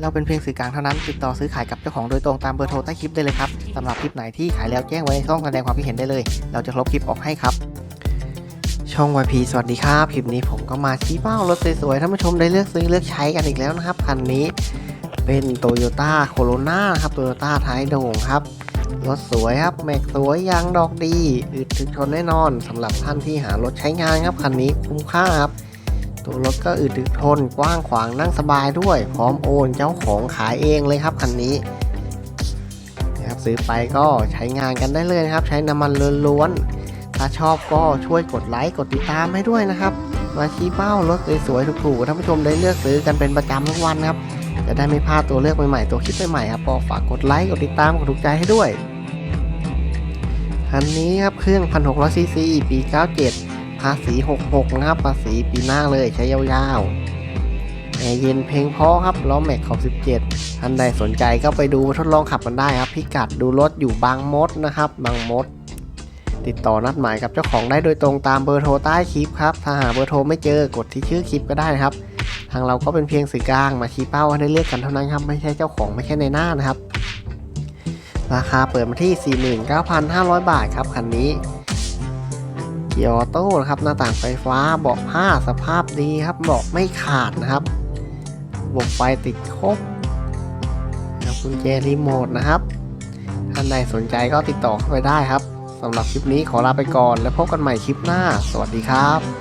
เราเป็นเพียงสื่อกลางเท่านั้น ติดต่อซื้อขายกับเจ้าของโดยตรงตามเบอร์โทรใต้คลิปได้เลยครับสำหรับคลิปไหนที่ขายแล้วแจ้งไว้ในช่องแสดงความคิดเห็นได้เลย เราจะลบคลิปออกให้ครับ ช่อง YP สวัสดีครับ คลิปนี้ผมก็มาชี้เป้ารถสวยๆท่านผู้ชมได้เลือกซื้อเลือกใช้กันอีกแล้วนะครับคันนี้เป็น Toyota Corona ครับ Toyota ท้ายโด่งครับรถสวยครับแม็กสวยยางดอกดีอึดถึกทนแน่นอนสำหรับท่านที่หารถใช้งานครับคันนี้คุ้มค่าครับ ตัวรถก็อึดถึกทนกว้างขวางนั่งสบายด้วย พร้อมโอนเจ้าของขายเองเลยครับคันนี้นะครับซื้อไปก็ใช้งานกันได้เลยนะครับ ใช้น้ำมันล้วนๆถ้าชอบก็ช่วยกดไลค์กดติดตามให้ด้วยนะครับ มาชี้เป้ารถสวยๆถูกๆท่านผู้ชมได้เลือกซื้อกันเป็นประจำทุกวันครับจะได้ไม่พลาดตัวเลือกใหม่ๆตัวคลิปใหม่ๆครับก็ฝากกดไลค์กดติดตามกดถูกใจให้ด้วยคันนี้ครับเครื่อง 1,600ซีซีปี 97าษี66นะครับภาษีปีหน้าเลยใช้ยาวๆแอร์เย็นเพลงเพราะครับล้อแม็กขอบ17ท่านใดสนใจก็ไปดูทดลองขับกันได้ครับพิกัดดูรถอยู่บางมดนะครับบางมด ติดต่อนัดหมายกับเจ้าของได้โดยตรงตามเบอร์โทรใต้คลิปครับถ้าหาเบอร์โทรไม่เจอกดที่ชื่อคลิปก็ได้นะครับ ทางเราก็เป็นเพียงสื่อกลางมาชี้เป้าให้ได้เลือกกันเท่านั้นครับไม่ใช่เจ้าของไม่ใช่ในหน้านะครับราคาเปิดมาที่ 49,500 บาทครับคันนี้ เกียร์ออโต้นะครับหน้าต่างไฟฟ้าเบาะผ้าสภาพดีครับเบาะไม่ขาดนะครับระบบไฟติดครบนะครับกุญแจรีโมทนะครับท่านใดสนใจก็ติดต่อเข้าไปได้ครับสำหรับคลิปนี้ขอลาไปก่อน แล้วพบกันใหม่คลิปหน้า สวัสดีครับ